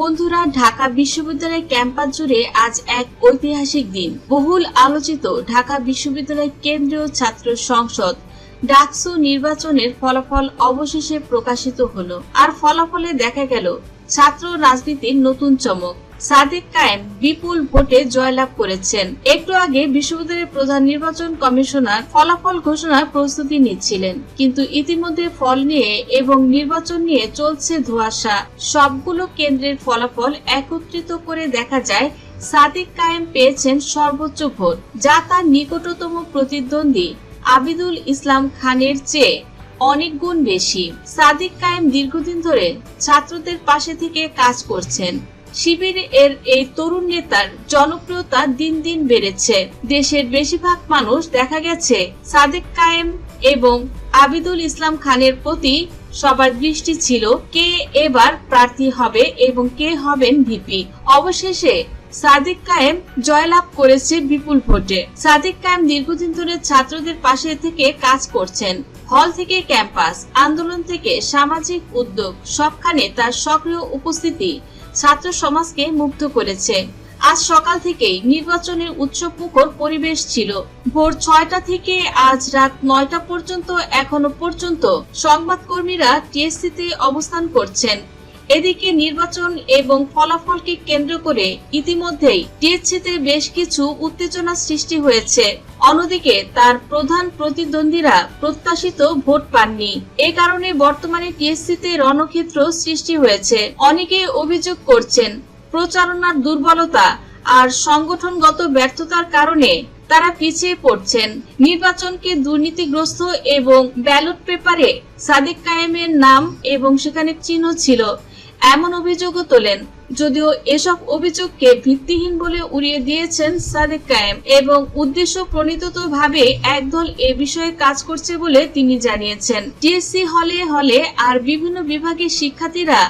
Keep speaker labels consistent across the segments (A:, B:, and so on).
A: বন্ধুরা, ঢাকা বিশ্ববিদ্যালয় ক্যাম্পাস জুড়ে আজ এক ঐতিহাসিক দিন। বহুল আলোচিত ঢাকা বিশ্ববিদ্যালয় কেন্দ্রীয় ছাত্র সংসদ ডাকসু নির্বাচনের ফলাফল অবশেষে প্রকাশিত হলো। আর ফলাফলে দেখা গেল, ছাত্র রাজনীতির নতুন চমক। সাদেক কায়েম বিপুল ভোটে জয়লাভ করেছেন। একটু আগে বিশ্ববিদ্যালয়ের প্রধান নির্বাচন কমিশনার ফলাফল ঘোষণার প্রস্তুতি নিচ্ছিলেন। কিন্তু ইতিমধ্যে ফল নিয়ে এবং নির্বাচন নিয়ে চলছে ধোঁয়াশা। সবগুলো কেন্দ্রের ফলাফল একত্রিত করে দেখা যায়, সাদিক কায়েম পেয়েছেন সর্বোচ্চ ভোট, যা তার নিকটতম প্রতিদ্বন্দ্বী আবিদুল ইসলাম খানের চেয়ে অনেক গুণ বেশি। সাদিক কায়েম দীর্ঘদিন ধরে ছাত্রদের পাশে থেকে কাজ করছেন। শিবির এর এই তরুণ নেতার জনপ্রিয়তা দিন দিন বেড়েছে। দেশের বেশিরভাগ মানুষ দেখা গেছে সাদেক কায়েম এবং আবিদুল ইসলাম খানের প্রতি সবার দৃষ্টি ছিল কে এবার প্রার্থী হবে এবং কে হবেন ভিপি। অবশেষে সাদিক কায়েম জয়লাভ করেছে বিপুল ভোটে। সাদিক কায়েম দীর্ঘদিন ধরে ছাত্রদের পাশে থেকে কাজ করছেন। হল থেকে ক্যাম্পাস, আন্দোলন থেকে সামাজিক উদ্যোগ, সবখানে তার সক্রিয় উপস্থিতি ছাত্র সমাজকে মুগ্ধ করেছে। আজ সকাল থেকেই নির্বাচনের উৎসব মুখর পরিবেশ ছিল। ভোর ছয়টা থেকে আজ রাত নয়টা পর্যন্ত এখনও পর্যন্ত সংবাদকর্মীরা টিএসসিতে অবস্থান করছেন। এদিকে নির্বাচন এবং ফলাফলকে কেন্দ্র করে ইতিমধ্যেই টিএসসিতে বেশ কিছু উত্তেজনা সৃষ্টি হয়েছে। অন্যদিকে তার প্রধান প্রতিদ্বন্দ্বীরা প্রত্যাশিত ভোট পাননি। এ কারণে বর্তমানে টিএসসিতে রণক্ষেত্র সৃষ্টি হয়েছে। অনেকে অভিযোগ করছেন, প্রচারণার দুর্বলতা আর সংগঠনগত ব্যর্থতার কারণে তারা পিছিয়ে পড়ছেন। নির্বাচনকে দুর্নীতিগ্রস্ত এবং ব্যালট পেপারে সাদেক কায়েমের নাম এবং সেখানে চিহ্ন ছিল। এমন অভিযোগও তোলেন, যদিও এসব অভিযোগকে ভিত্তিহীন বলে উড়িয়ে দিয়েছেন সাদেক কায়েম এবং উদ্দেশ্য প্রণীতভাবে একদল এ বিষয়ে কাজ করছে বলে তিনি জানিয়েছেন। টিএসসি হলে হলে আর বিভিন্ন বিভাগের শিক্ষার্থীরা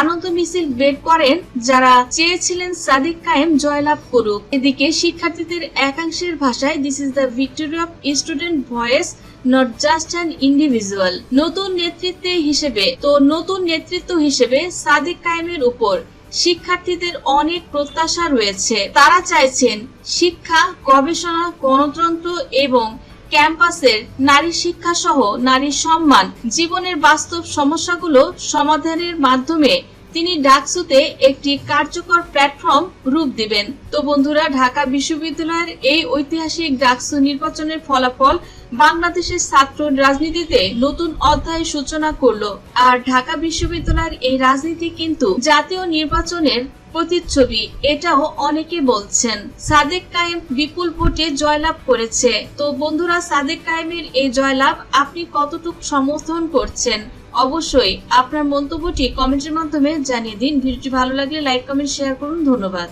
A: আনন্দ মিছিল বের করেন যারা চেয়েছিলেন সাদিক কায়েম জয়লাভ করুক। এদিকে শিক্ষার্থীদের একাংশের ভাষায় this is the victory of student voice not just an individual নতুন নেতৃত্বে হিসেবে, তো নতুন নেতৃত্ব হিসেবে সাদিক কায়েমের উপর শিক্ষার্থীদের অনেক প্রত্যাশা রয়েছে। তারা চাইছেন শিক্ষা, গবেষণা, গণতন্ত্র এবং ক্যাম্পাসের নারী শিক্ষা সহ নারী সম্মান, জীবনের বাস্তব সমস্যাগুলো সমাধানের মাধ্যমে তিনি ডাকসুতে একটি কার্যকর প্ল্যাটফর্ম রূপ দিবেন। তো বন্ধুরা, ঢাকা বিশ্ববিদ্যালয়ের এই ঐতিহাসিক ডাকসু নির্বাচনের ফলাফল বাংলাদেশের ছাত্র রাজনীতিতে নতুন অধ্যায়ের সূচনা করল। আর ঢাকা বিশ্ববিদ্যালয়ের এই রাজনীতি কিন্তু জাতীয় নির্বাচনের প্রতিচ্ছবি, এটাও অনেকে বলছেন। সাদেক কায়েম বিপুল ভোটে জয়লাভ করেছে। তো বন্ধুরা, সাদেক কায়েমের এই জয়লাভ আপনি কতটুকু সমর্থন করছেন? অবশ্যই আপনার মন্তব্যটি কমেন্টের মাধ্যমে জানিয়ে দিন। ভিডিওটি ভালো লাগলে লাইক, কমেন্ট, শেয়ার করুন। ধন্যবাদ।